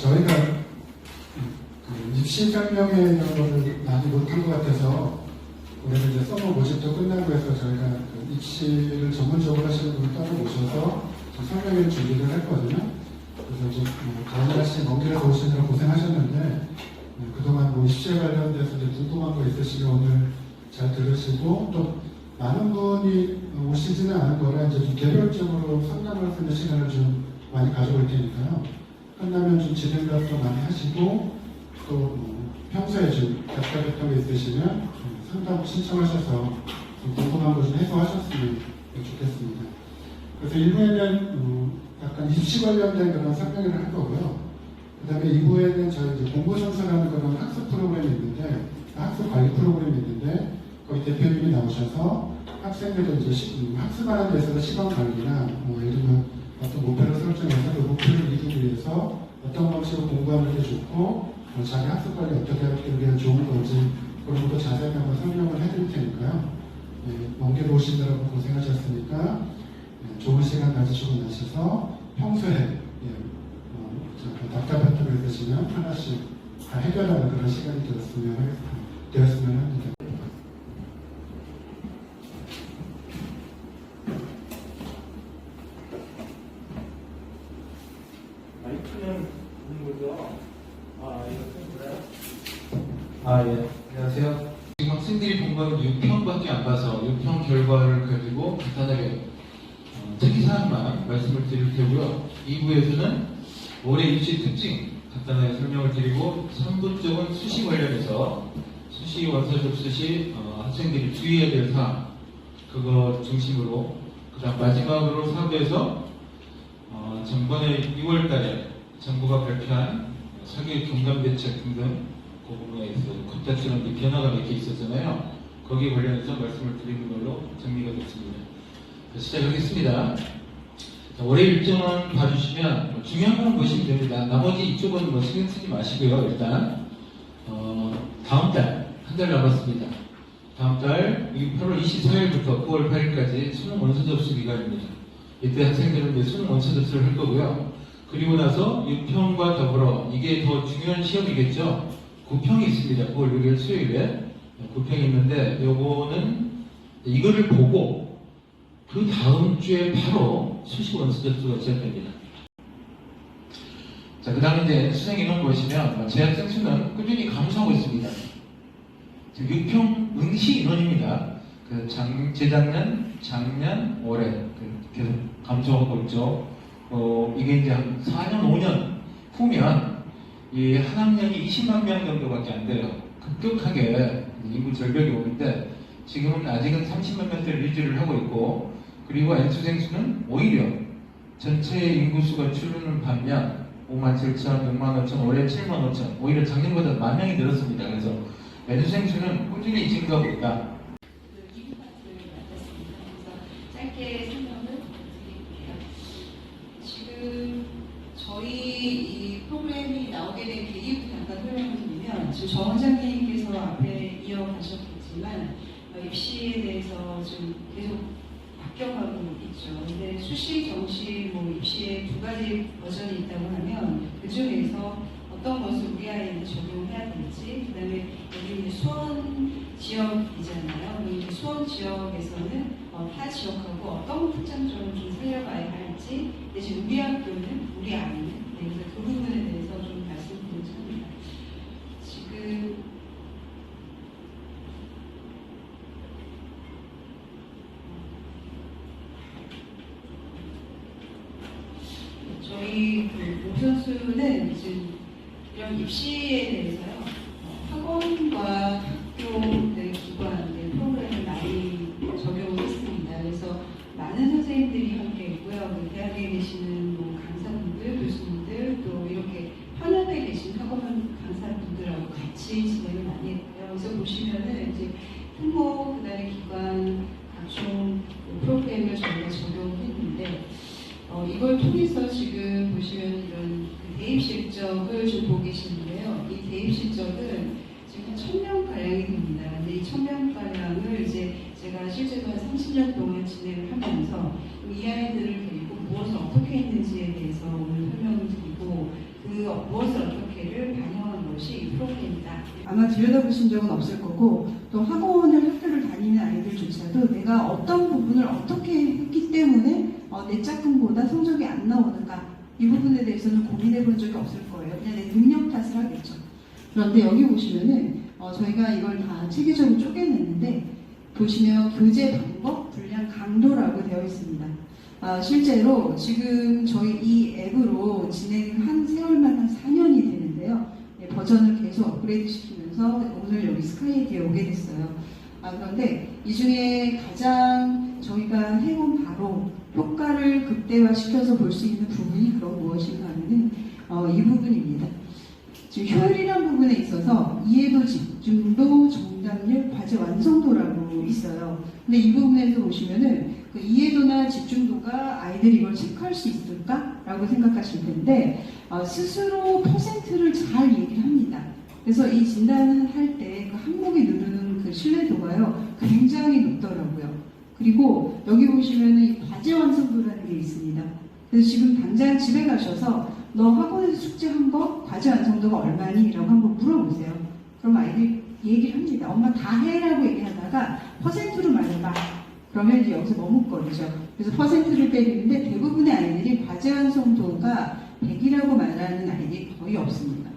저희가 그 입시 설명회 이런 거를 많이 못한 것 같아서 올해 이제 서머 모집도 끝나고 해서 저희가 그 입시를 전문적으로 하시는 분을 따로 모셔서 좀 설명회 준비를 했거든요. 그래서 이제 뭐 다른 날씨 먼 길을 오시느라 고생하셨는데 네, 그동안 뭐 입시에 관련돼서 이제 궁금한 거 있으시면 오늘 잘 들으시고 또 많은 분이 오시지는 않은 거라 이제 좀 개별적으로 상담할 수 있는 시간을 좀 많이 가져볼 테니까요. 끝나면 좀 답도 많이 하시고 또 뭐 평소에 좀 답답했던 게 있으시면 좀 상담 신청하셔서 좀 궁금한 거 좀 해소하셨으면 좋겠습니다. 그래서 1부에는 음, 약간 입시 관련된 그런 설명을 할 거고요. 그 다음에 2부에는 저희 이제 공부선수라는 그런 학습 프로그램이 있는데, 학습 관리 프로그램이 있는데, 거기 대표님이 나오셔서 학생들의 이제 시- 음, 학습하는 데 있어서 시간 관리나, 뭐 예를 들면 어떤 목표를 설정해 위해서 어떤 방식으로 공부하는 게 좋고, 뭐 자기 학습 관리 어떻게 하기 위해 좋은 건지, 그런 것도 자세하게 한번 설명을 해드릴 테니까요. 네, 먼길 오시느라고 고생하셨으니까, 네, 좋은 시간 가지시고 나셔서 평소에 예, 어, 저, 답답한 점이 있으시면 하나씩 다 해결하는 그런 시간이 되었으면, 되었으면 합니다. 마이크는 있는 거죠? 아, 이거 그래요? 아, 예. 안녕하세요. 지금 학생들이 본건 6평밖에 안 봐서 6평 결과를 가지고 간단하게 어, 특이사항만 말씀을 드릴 테고요. 2부에서는 올해 입시 특징 간단하게 설명을 드리고 3부 쪽은 수시 관련해서 수시 원서 접수 시 어, 학생들이 주의해야 될 사항 그거 중심으로 그 다음 마지막으로 4부에서 어, 전번에 6월 달에 정부가 발표한 사교육 경감 대책 등등 그 부분에 있어 이제 변화가 몇 개 있었잖아요. 거기에 관련해서 말씀을 드리는 걸로 정리가 됐습니다. 자, 시작하겠습니다. 자, 올해 일정은 봐주시면 뭐 중요한 건 보시면 됩니다. 나머지 이쪽은 뭐 신경 쓰지 마시고요. 일단 어, 다음 달 한 달 남았습니다. 다음 달 8월 24일부터 9월 8일까지 수능 원서 접수 기간입니다. 이때 학생들은 이제 수능 원서 접수를 할 거고요. 그리고 나서 6평과 더불어 이게 더 중요한 시험이겠죠. 9평이 있습니다. 9월 6일 수요일에 9평이 있는데 요거는 이거를 보고 그 다음 주에 바로 수시 원서 접수가 시작됩니다. 자, 그 다음에 이제 수능 인원 보시면 재학생 수는 꾸준히 감소하고 있습니다. 지금 6평 응시 인원입니다. 그 장, 재작년, 작년, 올해 그 계속 감소하고 있죠. 어, 이게 이제 한 4년, 5년 후면 이한 학년이 20만 명 정도밖에 안 돼요. 급격하게 인구 절벽이 오는데 지금은 아직은 30만 명대를 유지를 하고 있고 그리고 N수생 수는 오히려 전체 인구수가 줄는 반면 5만 7천, 6만 5천, 올해 7만 5천 오히려 작년보다 만 명이 늘었습니다. 그래서 N수생 수는 꾸준히 증가하고 있다. 그 기부 파트를 맡았습니다. 그래서 짧게 설명을 드릴게요. 지금 저희 이 프로그램이 나오게 된 계기부터 잠깐 설명을 지금 정 원장님께서 앞에 이어가셨겠지만 어, 입시에 대해서 좀 계속 바뀌어가고 있죠. 근데 수시, 정시, 뭐 입시에 두 가지 버전이 있다고 하면 그 중에서 어떤 것을 우리 아이에게 적용해야 될지, 그 다음에 여기 수원 지역이잖아요. 이제 수원 지역에서는 어, 타 지역하고 어떤 특장점을 좀 살려가야 할지, 근데 우리 학교는, 우리 아이는, 네, 그래서 그 부분에 대해서 좀 말씀드리고자 합니다. 지금 저희 그 목선수는 지금 이런 입시에 대해서요 어, 학원과 학교 내 기관 내 프로그램을 많이 적용을 했습니다. 그래서 많은 선생님들이 함께 있고요. 그 대학에 계시는 뭐 강사분들, 교수님들 또 이렇게 현업에 계신 학원 강사분들하고 같이 진행을 많이 했고요. 그래서 보시면은 이제 풍모 그 다음에 기관 각종 그 프로그램을 저희가 적용했는데 어, 이걸 통해서 지금 보시면 이런 그 대입 실적을 좀 보고 계시는데요. 이 대입 실적은 지금 천명 가량이 됩니다. 근데 이 천명 가량을 이제 제가 실제로 한 30년 동안 진행을 하면서 이 아이들을 데리고 무엇을 어떻게 했는지에 대해서 오늘 설명을 드리고 그 무엇을 어떻게를 반영한 것이 이 프로그램이다. 아마 들여다보신 적은 없을 거고 또 학원을 학교를 다니는 아이들조차도 내가 어떤 부분을 어떻게 했기 때문에 어, 내 짝꿍보다 성적이 안 나오는가 이 부분에 대해서는 고민해 본 적이 없을 거예요. 그냥 내 능력 탓을 하겠죠. 그런데 여기 보시면은 어, 저희가 이걸 다 체계적으로 쪼개냈는데 보시면 교재 방법, 분량 강도라고 되어 있습니다. 아, 실제로 지금 저희 이 앱으로 진행한 세월만 한 4년이 되는데요. 네, 버전을 계속 업그레이드 시키면서 오늘 여기 스카이에게 오게 됐어요. 아, 그런데 이 중에 가장 저희가 해온 바로 효과를 극대화시켜서 볼 수 있는 부분이 그럼 무엇인가 하면은 어, 이 부분입니다. 지금 효율이라는 부분에 있어서 이해도, 집중도, 정답률, 과제 완성도라고 있어요. 근데 이 부분에서 보시면은 그 이해도나 집중도가 아이들이 이걸 체크할 수 있을까라고 생각하실 텐데 어, 스스로 퍼센트를 잘 얘기를 합니다. 그래서 이 진단을 할 때 그 항목이 누르는 그 신뢰도가요 굉장히 높더라고요. 그리고 여기 보시면은 이 과제 완성도라는 게 있습니다. 그래서 지금 당장 집에 가셔서 너 학원에서 숙제한 거 과제 완성도가 얼마니? 라고 한번 물어보세요. 그럼 아이들이 얘기를 합니다. 엄마 다 해라고 얘기하다가 퍼센트로 말해봐. 그러면 이제 여기서 머뭇거리죠. 그래서 퍼센트를 때리는데 대부분의 아이들이 과제 완성도가 100이라고 말하는 아이들이 거의 없습니다.